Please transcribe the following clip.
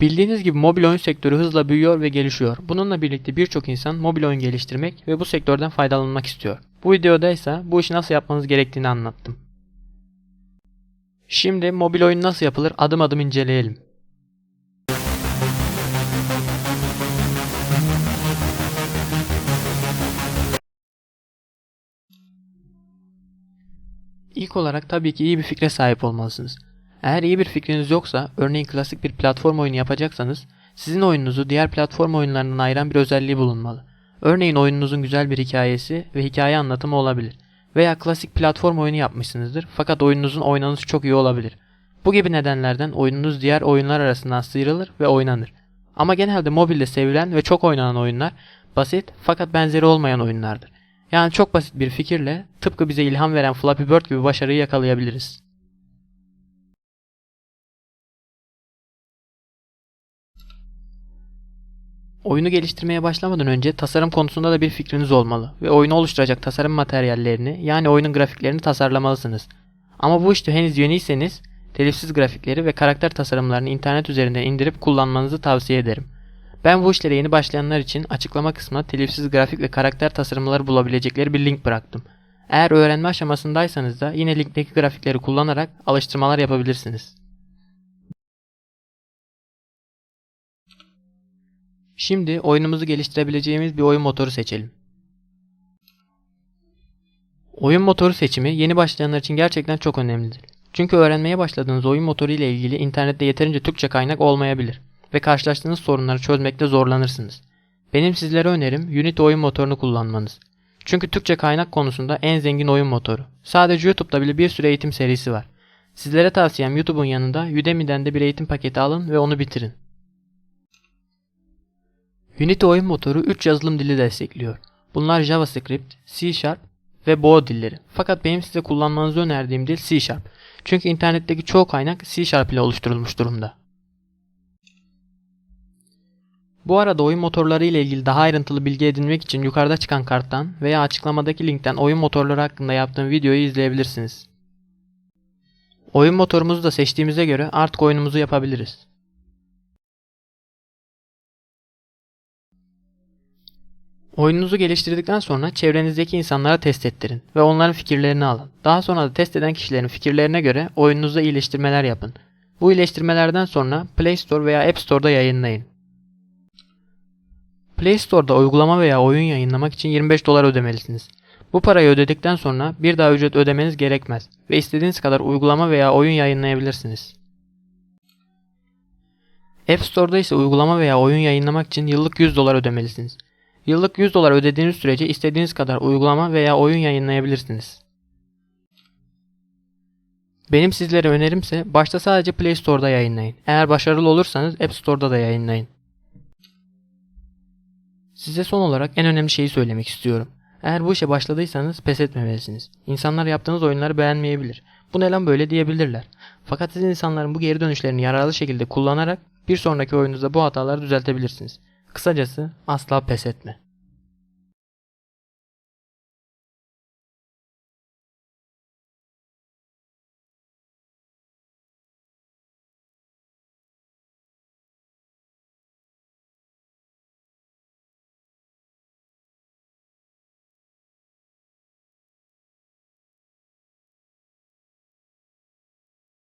Bildiğiniz gibi mobil oyun sektörü hızla büyüyor ve gelişiyor. Bununla birlikte birçok insan mobil oyun geliştirmek ve bu sektörden faydalanmak istiyor. Bu videoda ise bu işi nasıl yapmanız gerektiğini anlattım. Şimdi mobil oyun nasıl yapılır adım adım inceleyelim. İlk olarak tabii ki iyi bir fikre sahip olmalısınız. Eğer iyi bir fikriniz yoksa, örneğin klasik bir platform oyunu yapacaksanız, sizin oyununuzu diğer platform oyunlarından ayıran bir özelliği bulunmalı. Örneğin oyununuzun güzel bir hikayesi ve hikaye anlatımı olabilir. Veya klasik platform oyunu yapmışsınızdır fakat oyununuzun oynanışı çok iyi olabilir. Bu gibi nedenlerden oyununuz diğer oyunlar arasından sıyrılır ve oynanır. Ama genelde mobilde sevilen ve çok oynanan oyunlar basit fakat benzeri olmayan oyunlardır. Yani çok basit bir fikirle tıpkı bize ilham veren Flappy Bird gibi başarıyı yakalayabiliriz. Oyunu geliştirmeye başlamadan önce tasarım konusunda da bir fikriniz olmalı ve oyunu oluşturacak tasarım materyallerini yani oyunun grafiklerini tasarlamalısınız. Ama bu işte henüz yeniyseniz telifsiz grafikleri ve karakter tasarımlarını internet üzerinden indirip kullanmanızı tavsiye ederim. Ben bu işlere yeni başlayanlar için açıklama kısmına telifsiz grafik ve karakter tasarımları bulabilecekleri bir link bıraktım. Eğer öğrenme aşamasındaysanız da yine linkteki grafikleri kullanarak alıştırmalar yapabilirsiniz. Şimdi oyunumuzu geliştirebileceğimiz bir oyun motoru seçelim. Oyun motoru seçimi yeni başlayanlar için gerçekten çok önemlidir. Çünkü öğrenmeye başladığınız oyun motoru ile ilgili internette yeterince Türkçe kaynak olmayabilir ve karşılaştığınız sorunları çözmekte zorlanırsınız. Benim sizlere önerim Unity oyun motorunu kullanmanız. Çünkü Türkçe kaynak konusunda en zengin oyun motoru. Sadece YouTube'da bile bir sürü eğitim serisi var. Sizlere tavsiyem YouTube'un yanında Udemy'den de bir eğitim paketi alın ve onu bitirin. Unity oyun motoru 3 yazılım dili destekliyor. Bunlar JavaScript, C Sharp ve Bo dilleri. Fakat benim size kullanmanızı önerdiğim dil C Sharp. Çünkü internetteki çoğu kaynak C Sharp ile oluşturulmuş durumda. Bu arada oyun motorları ile ilgili daha ayrıntılı bilgi edinmek için yukarıda çıkan karttan veya açıklamadaki linkten oyun motorları hakkında yaptığım videoyu izleyebilirsiniz. Oyun motorumuzu da seçtiğimize göre artık oyunumuzu yapabiliriz. Oyununuzu geliştirdikten sonra çevrenizdeki insanlara test ettirin ve onların fikirlerini alın. Daha sonra da test eden kişilerin fikirlerine göre oyununuzda iyileştirmeler yapın. Bu iyileştirmelerden sonra Play Store veya App Store'da yayınlayın. Play Store'da uygulama veya oyun yayınlamak için 25 dolar ödemelisiniz. Bu parayı ödedikten sonra bir daha ücret ödemeniz gerekmez ve istediğiniz kadar uygulama veya oyun yayınlayabilirsiniz. App Store'da ise uygulama veya oyun yayınlamak için yıllık 100 dolar ödemelisiniz. Yıllık 100 dolar ödediğiniz sürece istediğiniz kadar uygulama veya oyun yayınlayabilirsiniz. Benim sizlere önerimse başta sadece Play Store'da yayınlayın. Eğer başarılı olursanız App Store'da da yayınlayın. Size son olarak en önemli şeyi söylemek istiyorum. Eğer bu işe başladıysanız pes etmemelisiniz. İnsanlar yaptığınız oyunları beğenmeyebilir. Bu ne lan böyle diyebilirler. Fakat siz insanların bu geri dönüşlerini yararlı şekilde kullanarak bir sonraki oyununuzda bu hataları düzeltebilirsiniz. Kısacası asla pes etme.